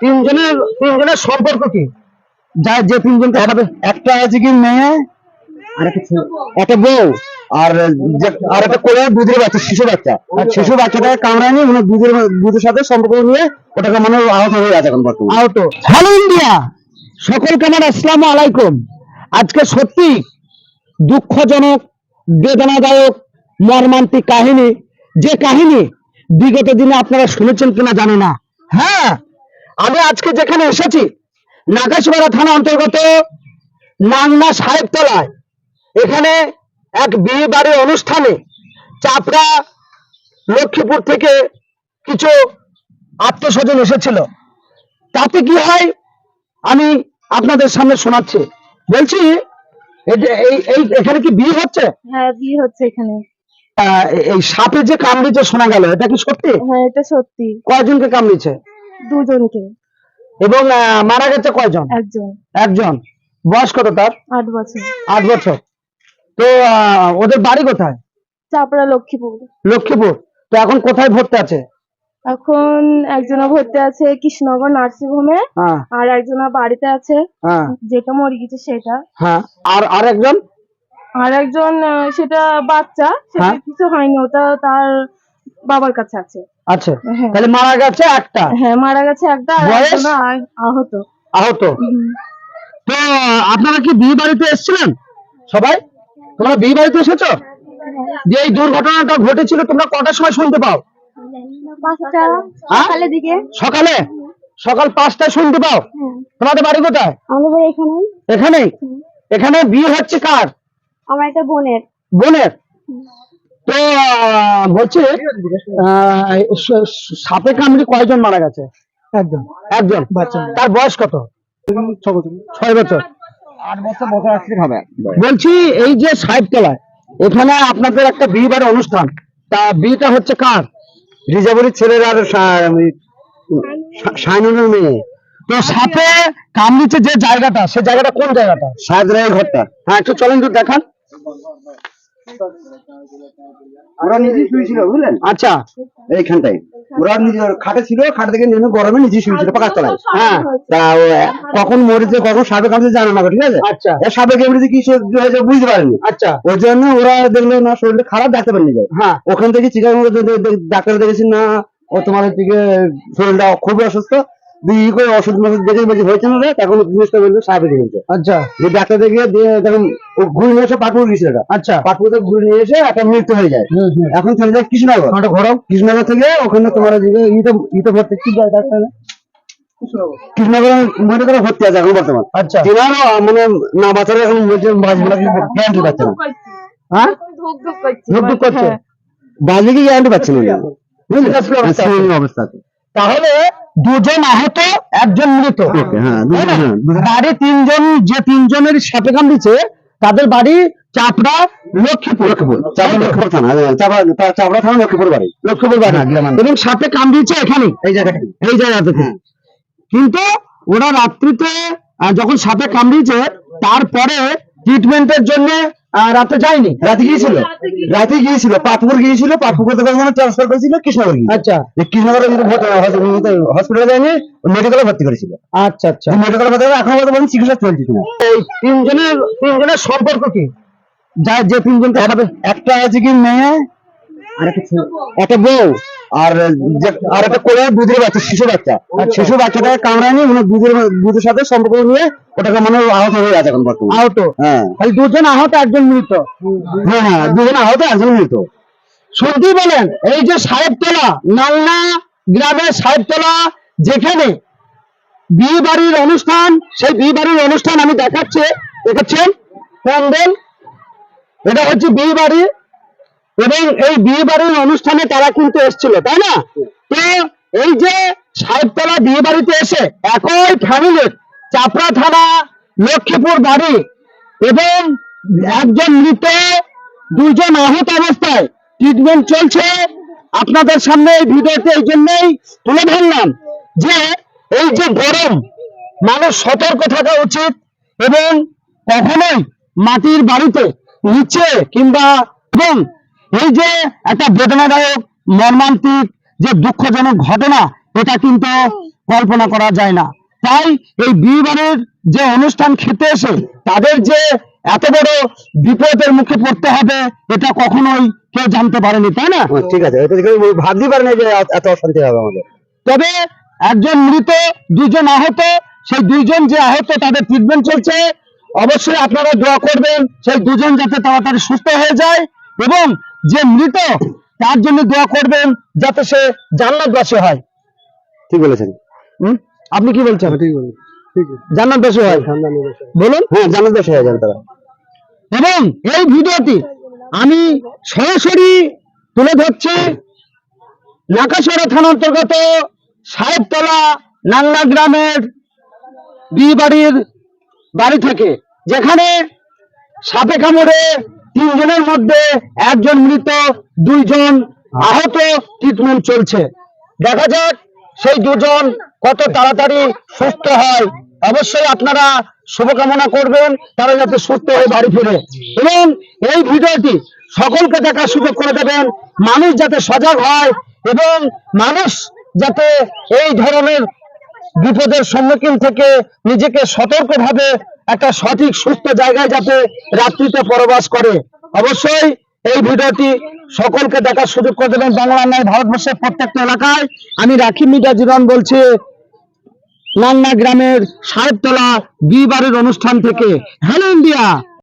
তিনজনের তিনজনের সম্পর্ক কি? যা যে তিনজনকে হারাবে। একটা আছে কি মেয়ে একটা বউ। আর আর একটা কোলে দুধের বাচ্চা শিশু বাচ্চা। আর শিশু বাচ্চাটাকে কামড়ায়নি মানে দুধের দুধের সাথে সম্পর্ক নিয়ে ওটাকে মানে আহত হয়ে আছে এখন বর্তমানে। আহত। Hello India! সকলকে আমার আসসালামু আলাইকুম। আজকে সত্যি দুঃখজনক, বেদনাদায়ক, মর্মান্তিক কাহিনী। যে কাহিনী বিগত দিনে আপনারা শুনেছেন কিনা জানি না। হ্যাঁ আমি আজকে যেখানে এসেছি নাগাসপাড়া থানা অন্তর্গত নাংনা সাহেবতলায়। এখানে এক বিয়ে বাড়ির অনুষ্ঠানে চাপড়া লক্ষ্মীপুর থেকে কিছু আত্মস্বজন এসেছিল। তাতে কি হয় আমি আপনাদের সামনে শোনাচ্ছি। বলছি এই যে এই- এই এখানে কি বিয়ে হচ্ছে? হ্যাঁ বিয়ে হচ্ছে এখানে। এই- এই সাপে যে কামড়িছে শোনা গেল এটা কি সত্যি? হ্যাঁ এটা সত্যি। কয়জনকে কামড়িছে? দুজনকে। এবং মারা গেছে কয়জন? একজন। একজন। বয়স কত তার? আট বছর। আট বছর। তো ওদের বাড়ি কোথায়? চাপড়া লক্ষ্মীপুর। লক্ষ্মীপুর। তো এখন কোথায় ভর্তি আছে? এখন একজনা ভর্তি আছে কৃষ্ণনগর নার্সিং হোমে হ্যাঁ। আর একজনা বাড়িতে আছে। হ্যাঁ। যেটা মরে গেছে সেটা। হ্যাঁ। আর আর একজন? আর একজন সেটা বাচ্চা। সেটা হ্যাঁ। কিছু হয়নি। ওটা তার বাবার কাছে আছে। আছে? হ্যাঁ। তাহলে মারা গেছে একটা? হ্যাঁ মারা গেছে একটা আর আহত। আহত? তো আপনারা কি বিয়ে বাড়িতে এসেছিলেন? সবাই? তোমরা বিয়ে বাড়িতে এসেছ? যে এই দুর্ঘটনাটা ঘটেছিল তোমরা কটার সময় শুনতে পাও? হ্যাঁ? সকালের দিকে। সকালে? সকাল পাঁচটায় শুনতে পাও? তোমাদের বাড়ি কোথায়? আমাদের এখানে এখানেই। এখানে বিয়ে হচ্ছে কার? আমার একটা বোনের। বোনের? তো বলছি সাপে কামড়ে কয়জন মারা গেছে? একজন। একজন। বাচ্চা। তার বয়স কত? ছয় বছর। আট বছর বছর আসলে হবে। বলছি এই যে সাহেবতলায় এখানে আপনাদের একটা বিয়ে বাড়ি অনুষ্ঠান। তা বিয়েটা হচ্ছে কার? রিজার্ভের ছেলের আর সাইনুনের মেয়ে। তো সাপে কামড়িছে যে জায়গাটা সে জায়গাটা কোন জায়গাটা? সাহেব রায়ের ঘরটা। হ্যাঁ একটু চলেন তো দেখান। ওরা নিজে শুয়েছিল বুঝলেন? আচ্ছা। এইখানটাই ওরা নিজে খাটে ছিল খাট থেকে নেমে গরমে নিজে শুয়েছিল পাকার তলায়। হ্যাঁ। তা কখন মরেছে কখন সাপে কামড়েছে জানে না ঠিক আছে? আচ্ছা। সাপে কামড়েছে কি হয়েছে বুঝতে পারেনি। আচ্ছা। ওই জন্য ওরা দেখল না শরীরটা খারাপ ডাক্তার নিয়ে যায় হ্যাঁ। ওখান থেকে চিকাগো ডাক্তার দেখেছি না ও তোমার দিকে শরীরটা খুবই অসুস্থ ই করে ওষুধ দেখে হয়েছে না তখন জিনিসটা বলল দেখেছে আচ্ছা। যে ডাক্তার দেখে তখন ও ঘুরে নিয়ে এসে পাটপুর গেছিল এটা। আচ্ছা। পাটপুর থেকে ঘুরে নিয়ে এসে একটা মৃত্যু হয়ে যায়। এখন চলে যায় কৃষ্ণনগর। ওটা ঘোরাও। কৃষ্ণনগর থেকে ওখানে তোমার ভর্তি। কি যায় ডাক্তার কৃষ্ণনগর মনে করে ভর্তি আছে এখন বর্তমান। আচ্ছা। মানে না এখন গ্যারান্টি পাচ্ছে না। হ্যাঁ? ধুক করছে? হ্যাঁ। বাজে কি গ্যারান্টি পাচ্ছে না? অবস্থা। Serious অবস্থা তাহলে দুজন আহত একজন মৃত। হ্যাঁ? হ্যাঁ বাড়ি তিনজন যে তিনজনের সাপে কামড়িছে তাদের বাড়ি চাপড়া লক্ষ্মীপুর। লক্ষ্মীপুর চাপড়া থানা হ্যাঁ, থানা লক্ষ্মীপুর বাড়ি। লক্ষ্মীপুর বাড়ি। এবং সাপে কামড়িয়েছে এখানে। এই জায়গাটা এই জায়গা থেকে। হ্যাঁ। কিন্তু ওরা রাত্রিতে যখন সাপে কামড়িয়েছে তারপরে ট্রিটমেন্টের জন্য আহ, রাতে যায়নি? রাতে গিয়েছিল? রাতে গিয়েছিল পাটপুর গিয়েছিল পাটপুর থেকে ওখানে ট্রান্সফার করেছিল কৃষ্ণনগর আচ্ছা। কৃষ্ণনগরে হসপিটালে যায়নি মেডিকেলে ভর্তি করেছিল। আচ্ছা আচ্ছা। মেডিকেলে ভর্তি করে এখন বর্তমানে চিকিৎসা চলছে এই তিনজনের তিনজনের সম্পর্ক কি? যা যে তিনজনকে একটা আছে কি মেয়ে আর একটা বউ। আর আর একটা কোলে দুধের বাচ্চা শিশু বাচ্চা। আর শিশু বাচ্চাটাকে কামড়ায় কামড়ায়নি মানে দুধের দুধের সাথে সম্পর্ক নিয়ে ওটাকে মানে আহত হয়ে আছে এখন বর্তমানে। আহত? হ্যাঁ। দুজন আহত একজন মৃত? হ্যাঁ হ্যাঁ দুজন আহত একজন মৃত। শুনতেই বলেন এই যে সাহেবতলা নালনা গ্রামের সাহেবতলা যেখানে বিয়ে বাড়ির অনুষ্ঠান সেই বিয়ে বাড়ির অনুষ্ঠান আমি দেখাচ্ছি দেখাচ্ছেন? প্যান্ডেল এটা হচ্ছে বিয়ে বাড়ি। এবং এই বিয়ে বাড়ির অনুষ্ঠানে তারা কিন্তু এসেছিল, তাই না? তো এই যে সাহেবতলা বিয়ে বাড়িতে এসে একই ফ্যামিলির চাপড়া থানা, লক্ষ্মীপুর বাড়ি এবং একজন মৃত, দুজন আহত অবস্থায় ট্রিটমেন্ট চলছে। আপনাদের সামনে এই ভিডিওতে এই জন্যই তুলে ধরলাম যে এই যে গরম, মানুষ সতর্ক থাকা উচিত এবং কখনোই মাটির বাড়িতে নিচে কিংবা এবং এই যে একটা বেদনাদায়ক মর্মান্তিক যে দুঃখজনক ঘটনা এটা কিন্তু কল্পনা করা যায় না। তাই এই বিয়েবাড়ির যে অনুষ্ঠান খেতে এসে তাদের যে এত বড় বিপদের মুখে পড়তে হবে এটা কখনোই কেউ জানতে পারেনি তাই না? ঠিক আছে। এটা কেউ ভাবতেই পারে না যে এত অশান্তি হবে আমাদের। তবে একজন মৃত দুজন আহত সেই দুইজন যে আহত তাদের ট্রিটমেন্ট চলছে। অবশ্যই আপনারা দোয়া করবেন সেই দুজন যাতে তাড়াতাড়ি সুস্থ হয়ে যায় এবং যে মৃত তার জন্য দোয়া করবেন যাতে সে জান্নাতবাসী হয়। ঠিক বলেছেন। হুম? আপনি কি বলছেন? ঠিক জান্নাতবাসী হয়। বলুন। হ্যাঁ জান্নাত দেশে হয়ে যান তারা। এবং এই ভিডিওটি আমি সরাসরি তুলে ধরছি নাকাশড়া থানা অন্তর্গত সাহেবতলা নাংলা গ্রামের বিবাড়ির বাড়ি থেকে যেখানে সাপে কামড়ে তিনজনের মধ্যে একজন মৃত, দুইজন আহত ট্রিটমেন্ট চলছে। দেখা যাক সেই দুজন কত তাড়াতাড়ি সুস্থ হয়। অবশ্যই আপনারা শুভকামনা করবেন, তারা যাতে সুস্থ হয়ে বাড়ি ফিরে। এবং এই ভিডিওটি সকলকে দেখার সুযোগ করে দেবেন, মানুষ যাতে সজাগ হয় এবং মানুষ যাতে এই ধরনের বিপদের সম্মুখীন থেকে নিজেকে সতর্কভাবে একটা সঠিক সুস্থ জায়গায় যাতে রাত্রিতে পরবাস করে। অবশ্যই এই ভিডিওটি সকলকে দেখার সুযোগ করে দেবেন। বাংলা নয়, ভারতবর্ষের প্রত্যেকটা এলাকায়। আমি রাখি মিডিয়া জীবন বলছি নান্না গ্রামের সাহেবতলা বাড়ির অনুষ্ঠান থেকে। Hello India!